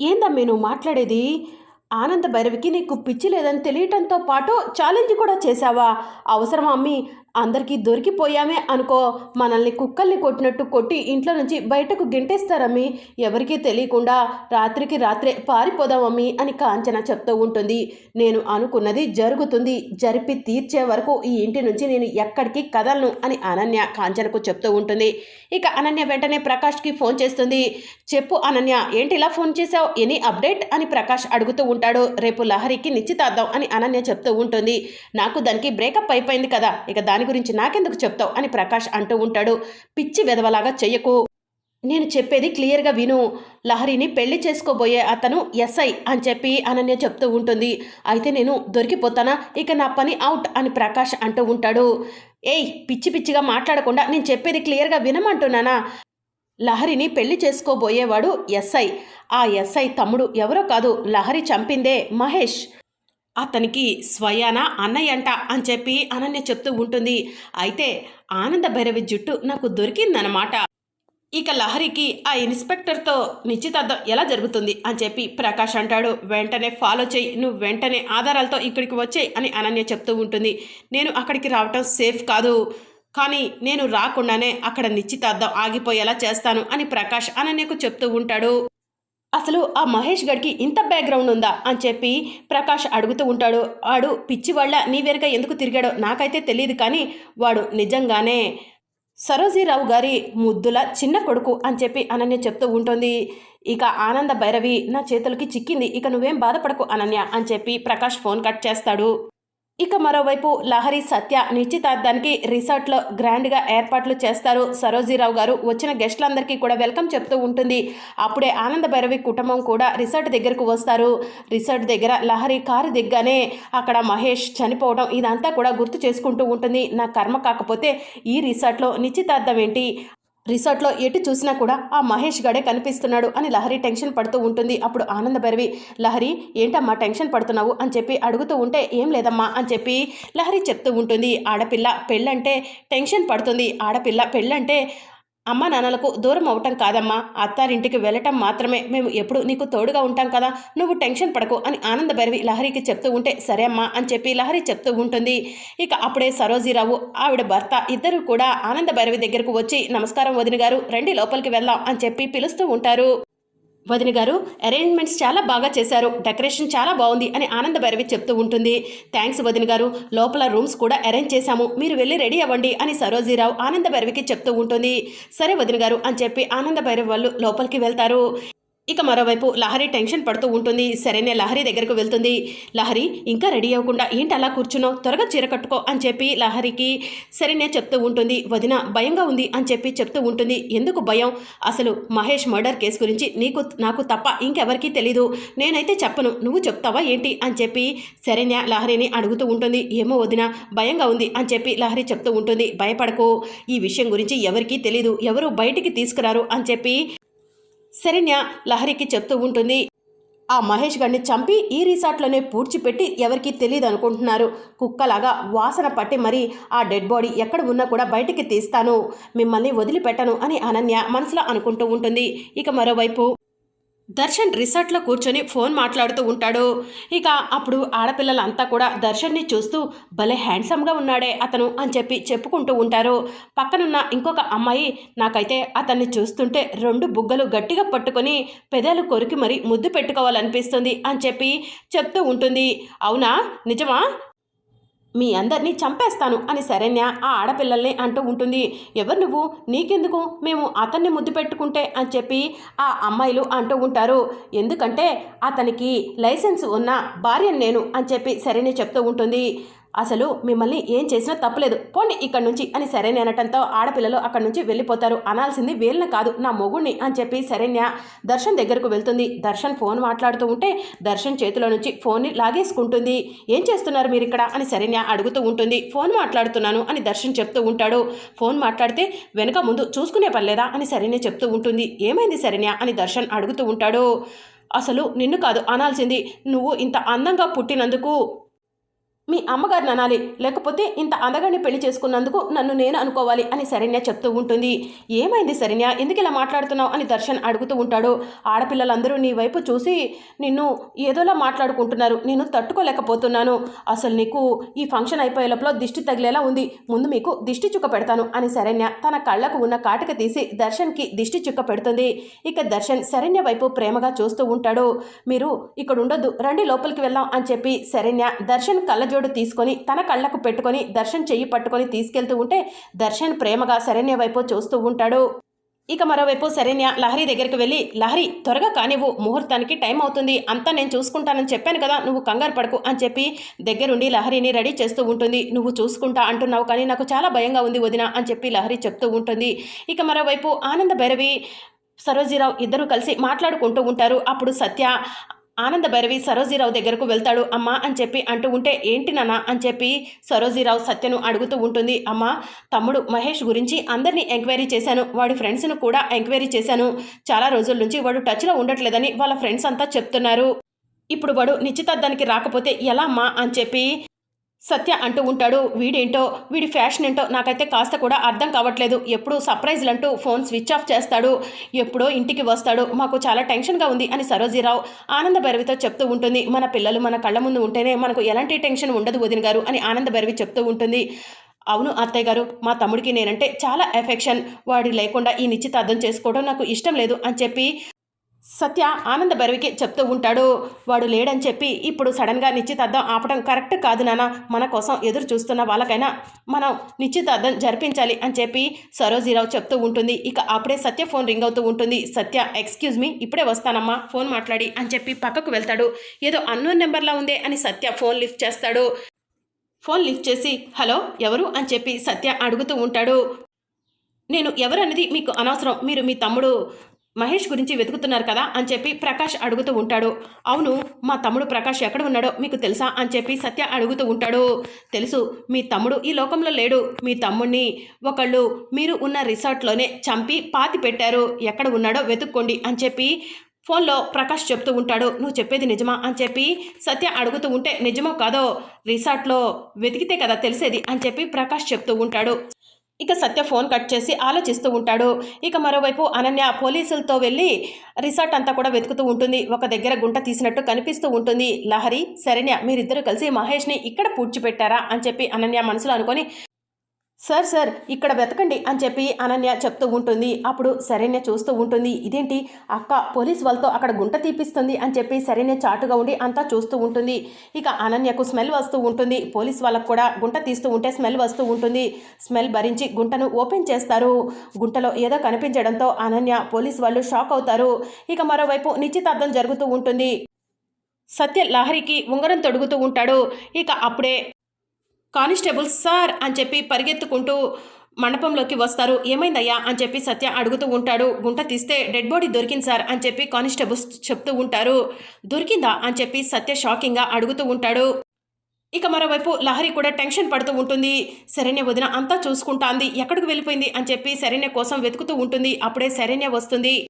ఏందమ్మే నువ్వు మాట్లాడేది? ఆనంద భైరవికి నీకు పిచ్చి లేదని తెలియటంతో పాటు ఛాలెంజ్ కూడా చేశావా? అవసరం అమ్మి? అందరికీ దొరికిపోయామే అనుకో. మనల్ని కుక్కల్ని కొట్టినట్టు కొట్టి ఇంట్లో నుంచి బయటకు గెంటేస్తారమ్మి ఎవరికీ తెలియకుండా రాత్రికి రాత్రే పారిపోదామమ్మి అని కాంచన చెప్తూ ఉంటుంది. నేను అనుకున్నది జరుగుతుంది. జరిపి తీర్చే వరకు ఈ ఇంటి నుంచి నేను ఎక్కడికి కదలను అని అనన్య కాంచనకు చెప్తూ ఉంటుంది. ఇక అనన్య వెంటనే ప్రకాష్కి ఫోన్ చేస్తుంది. చెప్పు అనన్య ఏంటి ఇలా ఫోన్ చేసావు ఎనీ అప్డేట్? అని ప్రకాష్ అడుగుతూ ఉంటాడు. రేపు లహరికి నిశ్చితార్థం అని అనన్య చెప్తూ ఉంటుంది. నాకు దానికి బ్రేకప్ అయిపోయింది కదా. ఇక దాని గురించి నాకెందుకు చెప్తావు? అని ప్రకాష్ అంటూ ఉంటాడు. పిచ్చి వెదవలాగా చెయ్యకు. నేను చెప్పేది క్లియర్గా విను. లహరిని పెళ్ళి చేసుకోబోయే అతను ఎస్ఐ అని చెప్పి అనన్య చెప్తూ ఉంటుంది. అయితే నేను దొరికిపోతానా? ఇక నా పని అవుట్ అని ప్రకాష్ అంటూ ఉంటాడు. ఏయ్ పిచ్చి పిచ్చిగా మాట్లాడకుండా నేను చెప్పేది క్లియర్గా వినమంటున్నానా? లహరిని పెళ్ళి చేసుకోబోయేవాడు ఎస్ఐ. ఆ ఎస్ఐ తమ్ముడు ఎవరో కాదు లహరి చంపిందే మహేష్. అతనికి స్వయాన అన్నయ్యంట అని చెప్పి అనన్య చెప్తూ ఉంటుంది. అయితే ఆనంద భైరవి జుట్టు నాకు దొరికిందనమాట ఇక లహరికి ఆ ఇన్స్పెక్టర్తో నిశ్చితార్థం ఎలా జరుగుతుంది అని చెప్పి ప్రకాష్ అంటాడు. వెంటనే ఫాలో చేయి నువ్వు వెంటనే ఆధారాలతో ఇక్కడికి వచ్చేయి అని అనన్య చెప్తూ ఉంటుంది. నేను అక్కడికి రావటం సేఫ్ కాదు. కానీ నేను రాకుండానే అక్కడ నిశ్చితార్థం ఆగిపోయేలా చేస్తాను అని ప్రకాష్ అనన్యకు చెప్తూ ఉంటాడు. అసలు ఆ మహేష్ గడికి ఇంత బ్యాక్గ్రౌండ్ ఉందా అని చెప్పి ప్రకాష్ అడుగుతూ ఉంటాడు. వాడు పిచ్చి వల్ల నీ వెనుక ఎందుకు తిరిగాడో నాకైతే తెలియదు కానీ వాడు నిజంగానే సరోజీరావు గారి ముద్దుల చిన్న కొడుకు అని చెప్పి అనన్య చెప్తూ ఉంటుంది. ఇక ఆనంద భైరవి నా చేతులకి చిక్కింది ఇక నువ్వేం బాధపడకు అనన్య అని చెప్పి ప్రకాష్ ఫోన్ కట్ చేస్తాడు. ఇక మరోవైపు లహరి సత్య నిశ్చితార్థానికి రిసార్ట్లో గ్రాండ్గా ఏర్పాట్లు చేస్తారు. సరోజీరావు గారు వచ్చిన గెస్టులందరికీ కూడా వెల్కమ్ చెప్తూ ఉంటుంది. అప్పుడే ఆనంద భైరవి కుటుంబం కూడా రిసార్ట్ దగ్గరకు వస్తారు. రిసార్ట్ దగ్గర లహరి కారు దిగ్గానే అక్కడ మహేష్ చనిపోవడం ఇదంతా కూడా గుర్తు చేసుకుంటూ ఉంటుంది. నా కర్మ కాకపోతే ఈ రిసార్ట్లో నిశ్చితార్థం ఏంటి? రిసార్ట్లో ఎటు చూసినా కూడా ఆ మహేష్ గడే కనిపిస్తున్నాడు అని లహరి టెన్షన్ పడుతూ ఉంటుంది. అప్పుడు ఆనంద లహరి ఏంటమ్మా టెన్షన్ పడుతున్నావు? అని చెప్పి అడుగుతూ ఉంటే ఏం లేదమ్మా అని చెప్పి లహరి చెప్తూ ఉంటుంది. ఆడపిల్ల పెళ్ళంటే టెన్షన్ పడుతుంది. ఆడపిల్ల పెళ్ళంటే అమ్మా నాన్నలకు దూరం అవటం కాదమ్మా. అత్తారింటికి వెళ్ళటం మాత్రమే. మేము ఎప్పుడు నీకు తోడుగా ఉంటాం కదా. నువ్వు టెన్షన్ పడకు అని ఆనంద భైరవి లహరికి చెప్తూ ఉంటే సరే అమ్మా అని చెప్పి లహరి చెప్తూ ఉంటుంది. ఇక అప్పుడే సరోజీరావు ఆవిడ భర్త ఇద్దరు కూడా ఆనంద భైరవి దగ్గరకు వచ్చి నమస్కారం వదిన గారు రండి లోపలికి వెళ్దాం అని చెప్పి పిలుస్తూ ఉంటారు. వదిన గారు అరేంజ్మెంట్స్ చాలా బాగా చేశారు. డెకరేషన్ చాలా బాగుంది అని ఆనంద భైరవి చెప్తూ ఉంటుంది. థ్యాంక్స్ వదిన గారు. లోపల రూమ్స్ కూడా అరేంజ్ చేశాము. మీరు వెళ్ళి రెడీ అవ్వండి అని సరోజీరావు ఆనంద భైరవికి చెప్తూ ఉంటుంది. సరే వదిన గారు అని చెప్పి ఆనంద భైరవి వాళ్ళు లోపలికి వెళ్తారు. ఇక మరోవైపు లహరి టెన్షన్ పడుతూ ఉంటుంది. సరేనే లహరి దగ్గరకు వెళ్తుంది. లహరి ఇంకా రెడీ అవ్వకుండా ఏంటి అలా కూర్చున్నావు? త్వరగా చీర కట్టుకో అని చెప్పి లహరికి సరేనే చెప్తూ ఉంటుంది. వదిన భయంగా ఉంది అని చెప్పి చెప్తూ ఉంటుంది. ఎందుకు భయం? అసలు మహేష్ మర్డర్ కేసు గురించి నీకు నాకు తప్ప ఇంకెవరికీ తెలీదు. నేనైతే చెప్పను. నువ్వు చెప్తావా ఏంటి? అని చెప్పి శరణ్య లహరిని అడుగుతూ ఉంటుంది. ఏమో వదిన భయంగా ఉంది అని చెప్పి లహరి చెప్తూ ఉంటుంది. భయపడకు. ఈ విషయం గురించి ఎవరికీ తెలీదు. ఎవరు బయటికి తీసుకురారు అని చెప్పి శరణ్య లహరికి చెప్తూ ఉంటుంది. ఆ మహేష్ గడిని చంపి ఈ రిసార్ట్లోనే పూడ్చిపెట్టి ఎవరికీ తెలియదు అనుకుంటున్నారు. కుక్కలాగా వాసన పట్టి మరి ఆ డెడ్ బాడీ ఎక్కడ ఉన్నా కూడా బయటికి తీస్తాను. మిమ్మల్ని వదిలిపెట్టను అని అనన్య మనసులో అనుకుంటూ ఉంటుంది. ఇక మరోవైపు దర్శన్ రిసార్ట్లో కూర్చొని ఫోన్ మాట్లాడుతూ ఉంటాడు. ఇక అప్పుడు ఆడపిల్లలంతా కూడా దర్శన్ని చూస్తూ భలే హ్యాండ్సమ్గా ఉన్నాడే అతను అని చెప్పి చెప్పుకుంటూ ఉంటారు. పక్కనున్న ఇంకొక అమ్మాయి నాకైతే అతన్ని చూస్తుంటే రెండు బుగ్గలు గట్టిగా పట్టుకొని పెదాలు కొరికి మరి ముద్దు పెట్టుకోవాలనిపిస్తుంది అని చెప్పి చెప్తూ ఉంటుంది. అవునా? నిజమా? మీ అందరినీ చంపేస్తాను అని శరణ్య ఆ ఆడపిల్లల్ని అంటూ ఉంటుంది. ఎవరు నువ్వు? నీకెందుకు? మేము అతన్ని ముద్దు పెట్టుకుంటే అని చెప్పి ఆ అమ్మాయిలు అంటూ ఉంటారు. ఎందుకంటే అతనికి లైసెన్స్ ఉన్న భార్య నేను అని చెప్పి శరణ్య చెప్తూ ఉంటుంది. అసలు మిమ్మల్ని ఏం చేసినా తప్పలేదు. పోండి ఇక్కడి నుంచి అని శరణ్య అనటంతో ఆడపిల్లలు అక్కడి నుంచి వెళ్ళిపోతారు. అనాల్సింది వీళ్ళని కాదు నా మొగుణ్ణి అని చెప్పి శరణ్య దర్శన్ దగ్గరకు వెళ్తుంది. దర్శన్ ఫోన్ మాట్లాడుతూ ఉంటే దర్శన్ చేతిలో నుంచి ఫోన్ని లాగేసుకుంటుంది. ఏం చేస్తున్నారు మీరు ఇక్కడ అని శరణ్య అడుగుతూ ఉంటుంది. ఫోన్ మాట్లాడుతున్నాను అని దర్శన్ చెప్తూ ఉంటాడు. ఫోన్ మాట్లాడితే వెనక ముందు చూసుకునే పర్లేదా అని శరణ్య చెప్తూ ఉంటుంది. ఏమైంది శరణ్య అని దర్శన్ అడుగుతూ ఉంటాడు. అసలు నిన్ను కాదు అనాల్సింది నువ్వు ఇంత అందంగా పుట్టినందుకు మీ అమ్మగారిని అనాలి లేకపోతే ఇంత అందగాన్ని పెళ్ళి చేసుకున్నందుకు నన్ను నేను అనుకోవాలి అని శరణ్య చెప్తూ ఉంటుంది. ఏమైంది శరణ్య? ఎందుకు ఇలా మాట్లాడుతున్నావు అని దర్శన్ అడుగుతూ ఉంటాడు. ఆడపిల్లలందరూ నీ వైపు చూసి నిన్ను ఏదోలా మాట్లాడుకుంటున్నారు. నేను తట్టుకోలేకపోతున్నాను. అసలు నీకు ఈ ఫంక్షన్ అయిపోయే లోపల దిష్టి తగిలేలా ఉంది. ముందు మీకు దిష్టి చుక్క పెడతాను అని శరణ్య తన కళ్ళకు ఉన్న కాటిక తీసి దర్శన్కి దిష్టి చుక్క పెడుతుంది. ఇక దర్శన్ శరణ్య వైపు ప్రేమగా చూస్తూ ఉంటాడు. మీరు ఇక్కడ ఉండొద్దు రండి లోపలికి వెళ్దాం అని చెప్పి శరణ్య దర్శన్ కళ్ళజోడు తీసుకొని తన కళ్ళకు పెట్టుకొని దర్శన్ చెయ్యి పట్టుకొని తీసుకెళ్తూ ఉంటే దర్శన్ ప్రేమగా శరణ్య వైపు చూస్తూ ఉంటాడు. ఇక మరోవైపు శరణ్య లహరి దగ్గరికి వెళ్ళి లహరి త్వరగా కానివ్వు. ముహూర్తానికి టైం అవుతుంది. అంతా నేను చూసుకుంటానని చెప్పాను కదా. నువ్వు కంగారు పడకు అని చెప్పి దగ్గరుండి లహరిని రెడీ చేస్తూ ఉంటుంది. నువ్వు చూసుకుంటా అంటున్నావు కానీ నాకు చాలా భయంగా ఉంది వదిన అని చెప్పి లహరి చెప్తూ ఉంటుంది. ఇక మరోవైపు ఆనంద భైరవి సరోజీరావు ఇద్దరు కలిసి మాట్లాడుకుంటూ ఉంటారు. అప్పుడు సత్య ఆనంద భైరవి సరోజీరావు దగ్గరకు వెళ్తాడు. అమ్మా అని చెప్పి అంటూ ఉంటే ఏంటి నాన్న? అని చెప్పి సరోజీరావు సత్యను అడుగుతూ ఉంటుంది. అమ్మా తమ్ముడు మహేష్ గురించి అందరినీ ఎంక్వైరీ చేశాను. వాడి ఫ్రెండ్స్ను కూడా ఎంక్వైరీ చేశాను. చాలా రోజుల నుంచి వాడు టచ్లో ఉండట్లేదని వాళ్ళ ఫ్రెండ్స్ అంతా చెప్తున్నారు. ఇప్పుడు వాడు నిశ్చితార్థానికి రాకపోతే ఎలా అమ్మా? అని చెప్పి సత్య అంటూ ఉంటాడు. వీడేంటో వీడి ఫ్యాషన్ ఏంటో నాకైతే కాస్త కూడా అర్థం కావట్లేదు. ఎప్పుడు సర్ప్రైజ్లు అంటూ ఫోన్ స్విచ్ ఆఫ్ చేస్తాడు. ఎప్పుడో ఇంటికి వస్తాడు. మాకు చాలా టెన్షన్గా ఉంది అని సరోజీరావు ఆనంద భైరవితో చెప్తూ ఉంటుంది. మన పిల్లలు మన కళ్ళ ముందు ఉంటేనే మనకు ఎలాంటి టెన్షన్ ఉండదు వదిన గారు అని ఆనంద భైరవి చెప్తూ ఉంటుంది. అవును అత్తయ్య గారు మా తమ్ముడికి నేనంటే చాలా ఎఫెక్షన్. వాడి లేకుండా ఈ నిశ్చితార్థం చేసుకోవడం నాకు ఇష్టం లేదు అని చెప్పి సత్య ఆనంద భైరవికి చెప్తూ ఉంటాడు. వాడు లేడని చెప్పి ఇప్పుడు సడన్గా నిశ్చితార్థం ఆపడం కరెక్ట్ కాదు నాన్న మన కోసం ఎదురు చూస్తున్న వాళ్ళకైనా మనం నిశ్చితార్థం జరిపించాలి అని చెప్పి సరోజీరావు చెప్తూ ఉంటుంది. ఇక అప్పుడే సత్య ఫోన్ రింగ్ అవుతూ ఉంటుంది. సత్య ఎక్స్క్యూజ్ మీ ఇప్పుడే వస్తానమ్మా ఫోన్ మాట్లాడి అని చెప్పి పక్కకు వెళ్తాడు. ఏదో అన్నోన్ నెంబర్లా ఉందే అని సత్య ఫోన్ లిఫ్ట్ చేస్తాడు. ఫోన్ లిఫ్ట్ చేసి హలో ఎవరు? అని చెప్పి సత్య అడుగుతూ ఉంటాడు. నేను ఎవరన్నది మీకు అనవసరం. మీరు మీ తమ్ముడు మహేష్ గురించి వెతుకుతున్నారు కదా అని చెప్పి ప్రకాష్ అడుగుతూ ఉంటాడు. అవును మా తమ్ముడు ప్రకాష్ ఎక్కడ ఉన్నాడో మీకు తెలుసా అని చెప్పి సత్య అడుగుతూ ఉంటాడు. తెలుసు మీ తమ్ముడు ఈ లోకంలో లేడు. మీ తమ్ముడిని ఒకళ్ళు మీరు ఉన్న రిసార్ట్లోనే చంపి పాతి పెట్టారు. ఎక్కడ ఉన్నాడో వెతుక్కోండి అని చెప్పి ఫోన్లో ప్రకాష్ చెప్తూ ఉంటాడు. నువ్వు చెప్పేది నిజమా అని చెప్పి సత్య అడుగుతూ ఉంటే నిజమో కాదో రిసార్ట్లో వెతికితే కదా తెలిసేది అని చెప్పి ప్రకాష్ చెప్తూ ఉంటాడు. ఇక సత్య ఫోన్ కట్ చేసి ఆలోచిస్తూ ఉంటాడు. ఇక మరోవైపు అనన్య పోలీసులతో వెళ్ళి రిసార్ట్ అంతా కూడా వెతుకుతూ ఉంటుంది. ఒక దగ్గర గుంట తీసినట్టు కనిపిస్తూ ఉంటుంది. లహరి శరణ్య మీరిద్దరూ కలిసి మహేష్ని ఇక్కడ పూడ్చిపెట్టారా అని చెప్పి అనన్య మనసులో అనుకొని సార్ సార్ ఇక్కడ వెతకండి అని చెప్పి అనన్య చెప్తూ ఉంటుంది. అప్పుడు శరణ్య చూస్తూ ఉంటుంది. ఇదేంటి? అక్క పోలీస్ వాళ్ళతో అక్కడ గుంట తీపిస్తుంది అని చెప్పి శరణ్య చాటుగా ఉండి అంతా చూస్తూ ఉంటుంది. ఇక అనన్యకు స్మెల్ వస్తూ ఉంటుంది. పోలీస్ వాళ్ళకు కూడా గుంట తీస్తూ ఉంటే స్మెల్ వస్తూ ఉంటుంది. స్మెల్ భరించి గుంటను ఓపెన్ చేస్తారు. గుంటలో ఏదో కనిపించడంతో అనన్య పోలీస్ వాళ్ళు షాక్ అవుతారు. ఇక మరోవైపు నిశ్చితార్థం జరుగుతూ ఉంటుంది. సత్య లహరికి ఉంగరం తొడుగుతూ ఉంటాడు. ఇక అప్పుడే కానిస్టేబుల్ సార్ అని చెప్పి పరిగెత్తుకుంటూ మండపంలోకి వస్తారు. ఏమైందయ్యా? అని చెప్పి సత్య అడుగుతూ ఉంటాడు. గుంట తీస్తే డెడ్ బాడీ దొరికింది సార్ అని చెప్పి కానిస్టేబుల్స్ చెప్తూ ఉంటారు. దొరికిందా? అని చెప్పి సత్య షాకింగ్గా అడుగుతూ ఉంటాడు. ఇక మరోవైపు లహరి కూడా టెన్షన్ పడుతూ ఉంటుంది. శరణ్య వదిన అంతా చూసుకుంటాంది. ఎక్కడికి వెళ్ళిపోయింది? అని చెప్పి శరణ్య కోసం వెతుకుతూ ఉంటుంది. అప్పుడే శరణ్య వస్తుంది.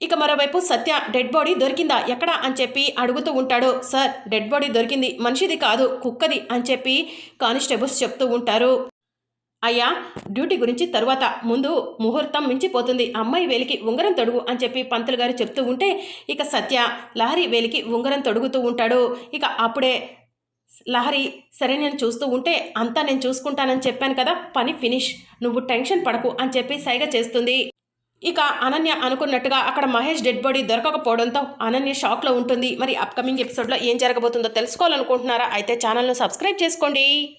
ఇక మరోవైపు సత్య డెడ్ బాడీ దొరికిందా? ఎక్కడా? అని చెప్పి అడుగుతూ ఉంటాడు. సార్ డెడ్ బాడీ దొరికింది. మనిషిది కాదు కుక్కది అని చెప్పి కానిస్టేబుల్స్ చెప్తూ ఉంటారు. అయ్యా డ్యూటీ గురించి తరువాత ముందు ముహూర్తం మించిపోతుంది. అమ్మాయి వేలికి ఉంగరం తొడుగు అని చెప్పి పంతులు గారు చెప్తూ ఉంటే ఇక సత్య లహరి వేలికి ఉంగరం తొడుగుతూ ఉంటాడు. ఇక అప్పుడే లహరి సరే నేను చూస్తూ ఉంటే అంతా నేను చూసుకుంటానని చెప్పాను కదా పని ఫినిష్. నువ్వు టెన్షన్ పడకు అని చెప్పి సైగ చేస్తుంది. ఇక అనన్య అనుకున్నట్టుగా అక్కడ మహేష్ డెడ్ బాడీ దొరకకపోవడంతో అనన్య షాక్లో ఉంటుంది. మరి అప్కమింగ్ ఎపిసోడ్లో ఏం జరగబోతుందో తెలుసుకోవాలనుకుంటున్నారా? అయితే ఛానల్ను సబ్స్క్రైబ్ చేసుకోండి.